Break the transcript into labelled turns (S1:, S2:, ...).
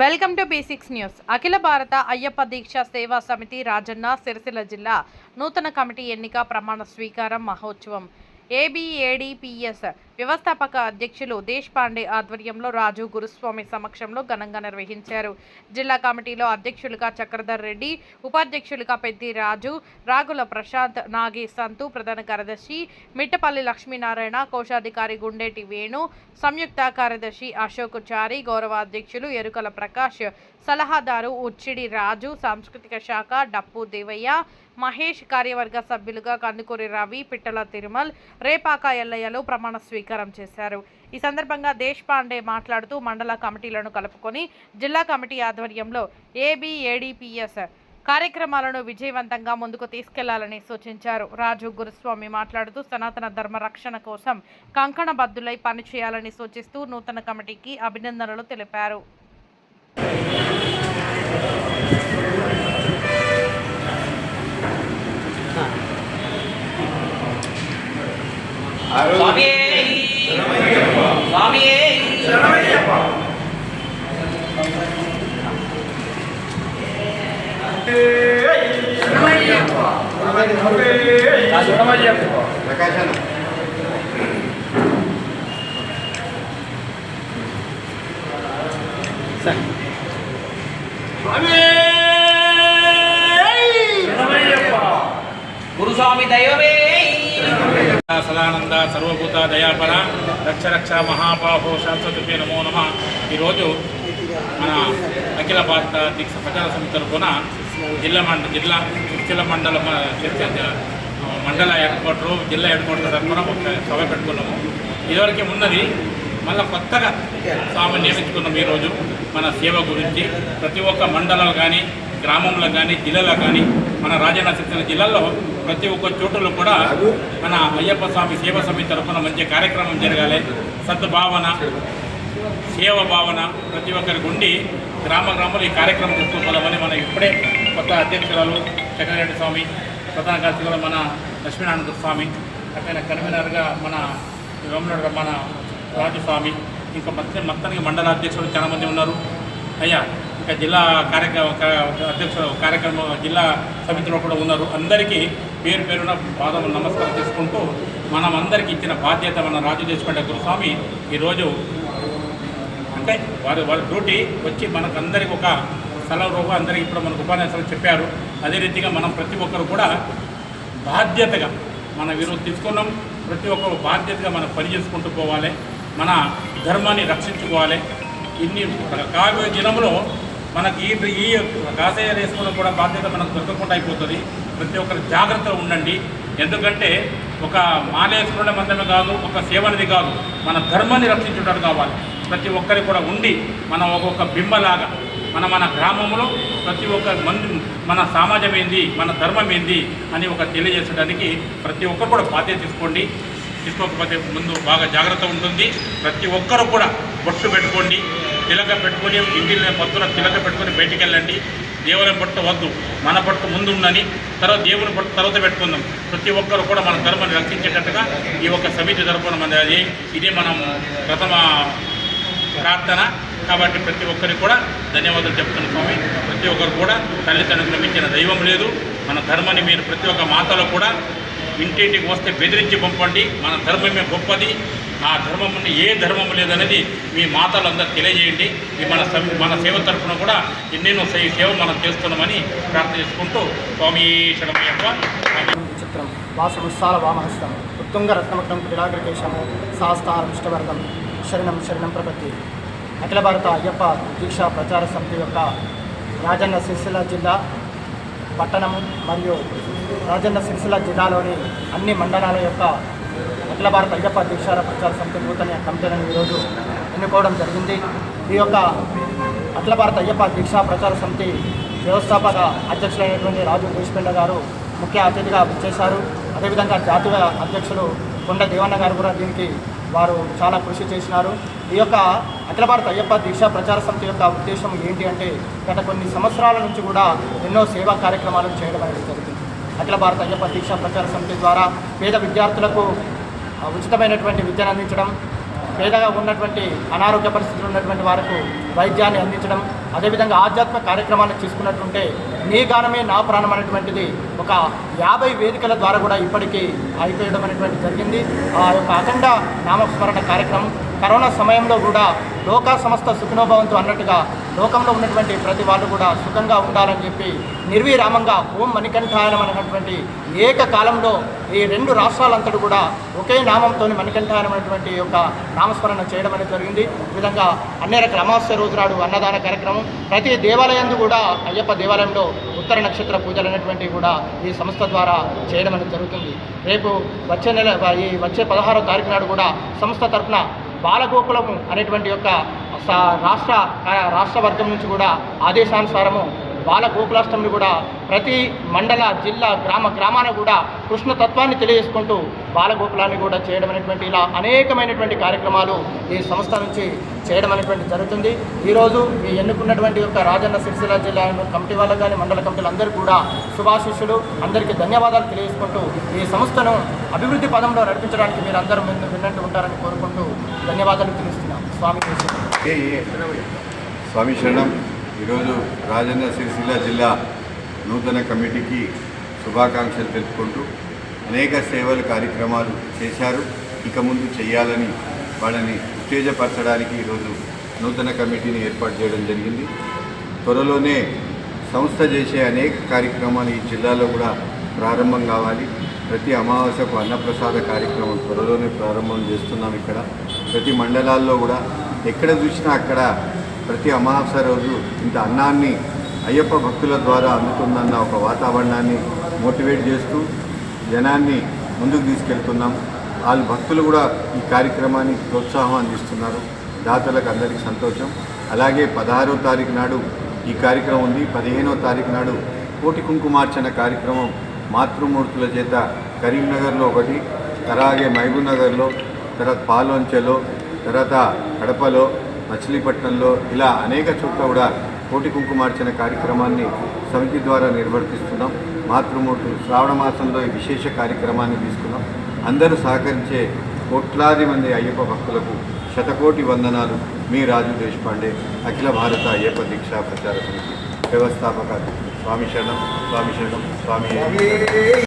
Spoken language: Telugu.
S1: Welcome to basics news. అఖిల భారత అయ్యప్ప దీక్ష సేవా సమితి రాజన్న సిరిసిల్ల జిల్లా నూతన కమిటీ ఎన్నిక ప్రమాణ స్వీకారం మహోత్సవం. ఏబిఏడిపిఎస్ వ్యవస్థాపక అధ్యక్షులు దేశ్ పాండే ఆధ్వర్యంలో రాజు గురుస్వామి సమక్షంలో ఘనంగా నిర్వహించారు. జిల్లా కమిటీలో అధ్యక్షులుగా చక్రధర్ రెడ్డి ఉపాధ్యక్షులుగా పెద్ది రాజు రాగుల ప్రశాంత్ నాగి సంతు ప్రధాన కార్యదర్శి మిట్టపల్లి లక్ష్మీనారాయణ కోశాధికారి గుండేటి వేణు సంయుక్త కార్యదర్శి అశోక్ చారి గౌరవ అధ్యక్షులు ఎరుకల ప్రకాష్ సలహాదారు ఉచ్చిడి రాజు సాంస్కృతిక శాఖ డప్పు దేవయ్య మహేష్ కార్యవర్గ సభ్యులుగా కందుకూరి రవి పిట్టల తిరుమల్ రేపాక ఎల్లయ్యలు ప్రమాణ స్వీకారం చేశారు. ఈ సందర్భంగా దేశ్ పాండే మాట్లాడుతూ మండల కమిటీలను కలుపుకొని జిల్లా కమిటీ ఆధ్వర్యంలో ఏబిఏడిపిఎస్ కార్యక్రమాలను విజయవంతంగా ముందుకు తీసుకెళ్ళాలని సూచించారు. రాజు గురుస్వామి మాట్లాడుతూ సనాతన ధర్మ రక్షణ కోసం కంకణబద్దులై పనిచేయాలని సూచిస్తూ నూతన కమిటీకి అభినందనలు తెలిపారు
S2: స్వామి స్వామి గురుస్వామి దైవమే
S3: సదానంద సర్వభూత దయాపర రక్ష రక్ష మహాబాహో శాశ్వతపే నమో నమ ఈరోజు మన అఖిల భారత దీక్ష ప్రచార సమితి తరఫున జిల్లా మండ జిల్లా జిల్లా మండల మండల హెడ్ జిల్లా హెడ్ క్వార్టర్ తరఫున ఒక సభ పెట్టుకున్నాము. ఇదివరకే ఉన్నది మళ్ళీ కొత్తగా సామాన్య నియమించుకున్నాం ఈరోజు మన సేవ గురించి. ప్రతి ఒక్క మండలాలు కానీ గ్రామంలో కానీ జిల్లాలో కానీ మన రాజన్న సిరిసిల్ల జిల్లాలో ప్రతి ఒక్క చోటులో కూడా మన అయ్యప్ప స్వామి సేవా సమితి తరఫున మంచి కార్యక్రమం జరగాలి. సద్భావన సేవ భావన ప్రతి ఒక్కరికి ఉండి గ్రామ గ్రామంలో ఈ కార్యక్రమం తీసుకోగలమని మనం ఇప్పుడే కొత్త అధ్యక్షురాలు చక్రరెడ్డి స్వామి ప్రధాన కార్యదర్శిగా మన లక్ష్మీనారాయణ స్వామి అక్కడ కన్వీనర్గా మన వేములవాడ మన రాజు స్వామి ఇంకా మొత్తం మొత్తానికి మండల అధ్యక్షులు చాలామంది ఉన్నారు. అయ్యా ఇంకా జిల్లా కార్యక్రమ అధ్యక్షులు కార్యక్రమం జిల్లా సమితిలో కూడా ఉన్నారు. అందరికీ పేరు పేరున పాదం నమస్కారం చేసుకుంటూ మనం అందరికీ ఇచ్చిన బాధ్యత మన రాజు దేశపేట గురుస్వామి ఈరోజు అంటే వారి వారి డ్యూటీ వచ్చి మనకు అందరికి ఒక సెలవు రూపం అందరికీ ఇప్పుడు మనకు ఉపన్యాసాలు చెప్పారు. అదే రీతిగా మనం ప్రతి ఒక్కరు కూడా బాధ్యతగా మన విరోధం తీసుకున్నాం. ప్రతి ఒక్కరు బాధ్యతగా మనం పని చేసుకుంటూ పోవాలి. మన ధర్మాన్ని రక్షించుకోవాలి. ఇన్ని కాబోయే దినంలో మనకి ఈ ఈ కాసేయ వేసుకోవడం కూడా బాధ్యత మనకు దొరకకుండా అయిపోతుంది. ప్రతి ఒక్కరు జాగ్రత్తగా ఉండండి. ఎందుకంటే ఒక మాల వేసుకోవడం మందమే కాదు ఒక సేవనిది కాదు. మన ధర్మాన్ని రక్షించుటట్టు కావాలి. ప్రతి ఒక్కరికి కూడా ఉండి మనం ఒక్కొక్క బింబలాగా మన మన గ్రామంలో ప్రతి ఒక్క మంది మన సమాజం ఏంది మన ధర్మం ఏంది అని ఒక తెలియజేసడానికి ప్రతి ఒక్కరు కూడా బాధ్యత తీసుకోండి. తీసుకోకపోతే ముందు బాగా జాగ్రత్త ఉంటుంది. ప్రతి ఒక్కరు కూడా బొట్టు పెట్టుకోండి. తిలక పెట్టుకొని ఇంటిలో పొద్దున తిలక పెట్టుకొని బయటికి వెళ్ళండి. దేవుని పట్టు వద్దు. మన పట్టు ముందు ఉండని తర్వాత దేవుని పట్టు తర్వాత పెట్టుకుందాం. ప్రతి ఒక్కరు కూడా మన ధర్మాన్ని రక్షించేటట్టుగా ఈ యొక్క సమితి తరపున మన అది ఇదే మనం ప్రథమ ప్రార్థన. కాబట్టి ప్రతి ఒక్కరికి కూడా ధన్యవాదాలు చెప్తున్న స్వామి. ప్రతి ఒక్కరు కూడా తల్లిదండ్రులకు మించిన దైవం లేదు. మన ధర్మాన్ని మీరు ప్రతి ఒక్క మాతలో కూడా ఇంటింటికి వస్తే బెదిరించి పంపండి. మన ధర్మమే గొప్పది. ఆ ధర్మముని ఏ ధర్మము లేదనేది మీ మాతలందరూ తెలియజేయండి. ఈ మన మన సేవ తరఫున కూడా ఎన్నెన్నో సేవ మనం చేస్తున్నామని ప్రార్థన చేసుకుంటూ స్వామి
S4: చిత్రం వాసముత్సాల వామహస్తం. ఉత్తుంగ రత్నమకం క్రీడాగ్రకేశము సాస్తారం ఇష్టవర్గం. శరణం శరణం ప్రపత్తి. అఖిల భారత అయ్యప్ప దీక్షా ప్రచార సమితి యొక్క రాజన్న సిరిసిల్ల జిల్లా పట్టణం మరియు రాజన్న సిరిసిల్ల జిల్లాలోని అన్ని మండలాల యొక్క అఖిల భారత అయ్యప్ప దీక్షాల ప్రచార సమితి నూతన కమిటీలను ఈరోజు ఎన్నుకోవడం జరిగింది. ఈ యొక్క అఖిల భారత అయ్యప్ప దీక్షా ప్రచార సమితి వ్యవస్థాపక అధ్యక్షులైనటువంటి రాజు దేశపెండ గారు ముఖ్య అతిథిగా చేశారు అదేవిధంగా జాతీయ అధ్యక్షులు కొండ దేవన్న గారు కూడా దీనికి వారు చాలా కృషి చేసినారు. ఈ యొక్క అఖిల భారత అయ్యప్ప దీక్షా ప్రచార సమితి యొక్క ఉద్దేశం ఏంటి అంటే గత కొన్ని సంవత్సరాల నుంచి కూడా ఎన్నో సేవా కార్యక్రమాలు చేయడం అనేది జరిగింది. అఖిల భారత అయ్యప్ప దీక్షా ప్రచార సమితి ద్వారా పేద విద్యార్థులకు ఉచితమైనటువంటి విద్యను అందించడం పేదగా ఉన్నటువంటి అనారోగ్య పరిస్థితులు ఉన్నటువంటి వారికి వైద్యాన్ని అందించడం అదేవిధంగా ఆధ్యాత్మిక కార్యక్రమాన్ని తీసుకున్నట్టుంటే నీ గానమే నా ప్రాణం అనేటువంటిది ఒక యాభై వేదికల ద్వారా కూడా ఇప్పటికీ అయిపోయడం అనేటువంటి జరిగింది. ఆ యొక్క అఖండ నామస్మరణ కార్యక్రమం కరోనా సమయంలో కూడా లోకా సంస్థ సుఖనోభవంతో అన్నట్టుగా లోకంలో ఉన్నటువంటి ప్రతి వాళ్ళు కూడా సుఖంగా ఉండాలని చెప్పి నిర్విరామంగా ఓం మణికంఠాయనం అనేటువంటి ఏకకాలంలో ఈ రెండు రాష్ట్రాలంతటా కూడా ఒకే నామంతో మణికంఠాయనం అనేటువంటి యొక్క నామస్మరణ చేయడం అనేది జరిగింది. ఈ విధంగా అన్ని రకాల అమావాస్య రోజు నాడు అన్నదాన కార్యక్రమం ప్రతి దేవాలయందు కూడా అయ్యప్ప దేవాలయంలో ఉత్తర నక్షత్ర పూజలు అనేటువంటివి కూడా ఈ సంస్థ ద్వారా చేయడం అనేది జరుగుతుంది. రేపు వచ్చే నెల ఈ వచ్చే పదహారో తారీఖు నాడు కూడా సంస్థ తరఫున బాలగోకులము అనేటువంటి యొక్క రాష్ట్ర రాష్ట్ర వర్గం నుంచి కూడా ఆదేశానుసారము బాల గోకులాష్టమి కూడా ప్రతి మండల జిల్లా గ్రామ గ్రామాన కూడా కృష్ణ తత్వాన్ని తెలియజేసుకుంటూ బాల గోకులాన్ని కూడా చేయడం అనేటువంటి ఇలా అనేకమైనటువంటి కార్యక్రమాలు ఈ సంస్థ నుంచి చేయడం అనేటువంటి జరుగుతుంది. ఈరోజు ఈ ఎన్నుకున్నటువంటి యొక్క రాజన్న సిరిసిల్ల జిల్లా కమిటీ వాళ్ళకు కానీ మండల కమిటీలు అందరూ కూడా శుభాశిష్యులు అందరికీ ధన్యవాదాలు తెలియజేసుకుంటూ ఈ సంస్థను అభివృద్ధి పదంలో నడిపించడానికి మీరు అందరూ విన్నట్టు ఉంటారని కోరుకుంటూ ధన్యవాదాలు తెలుస్తున్నాం స్వామి
S2: స్వామి శరణం. ఈరోజు రాజన్న సిరిసిల్ల జిల్లా నూతన కమిటీకి శుభాకాంక్షలు తెలుపుకుంటూ అనేక సేవలు కార్యక్రమాలు చేశారు. ఇక ముందు చేయాలని వాళ్ళని ఉత్తేజపరచడానికి ఈరోజు నూతన కమిటీని ఏర్పాటు చేయడం జరిగింది. త్వరలోనే సంస్థ చేసే అనేక కార్యక్రమాలు ఈ జిల్లాలో కూడా ప్రారంభం కావాలి. ప్రతి అమావాస్యకు అన్నప్రసాద కార్యక్రమం త్వరలోనే ప్రారంభం చేస్తున్నాం ఇక్కడ. ప్రతి మండలాల్లో కూడా ఎక్కడ చూసినా అక్కడ ప్రతి అమావాస్య రోజు ఇంత అన్నాన్ని అయ్యప్ప భక్తుల ద్వారా అందుతుందన్న ఒక వాతావరణాన్ని మోటివేట్ చేస్తూ జనాన్ని ముందుకు తీసుకెళ్తున్నాం. వాళ్ళు భక్తులు కూడా ఈ కార్యక్రమానికి ప్రోత్సాహం అందిస్తున్నారు. దాతలకు అందరికీ సంతోషం. అలాగే పదహారో తారీఖు నాడు ఈ కార్యక్రమం ఉంది. పదిహేనో తారీఖు నాడు కోటి కుంకుమార్చన కార్యక్రమం మాతృమూర్తుల చేత కరీంనగర్లో ఒకటి అలాగే మహబూబ్నగర్లో తర్వాత పాలోంచెలో తర్వాత కడపలో మచిలీపట్నంలో ఇలా అనేక చోట్ల కూడా కోటి కుంకుమార్చన కార్యక్రమాన్ని సమితి ద్వారా నిర్వర్తిస్తున్నాం. మాతృమూర్తులు శ్రావణ మాసంలో ఈ విశేష కార్యక్రమాన్ని తీసుకున్నాం. అందరూ సహకరించే కోట్లాది మంది అయ్యప్ప భక్తులకు శతకోటి వందనాలు. మీ రాజు దేశపాండే అఖిల భారత అయ్యప్ప దీక్షా ప్రచార సమితి వ్యవస్థాపక స్వామి శరణం స్వామి శరణం స్వామి.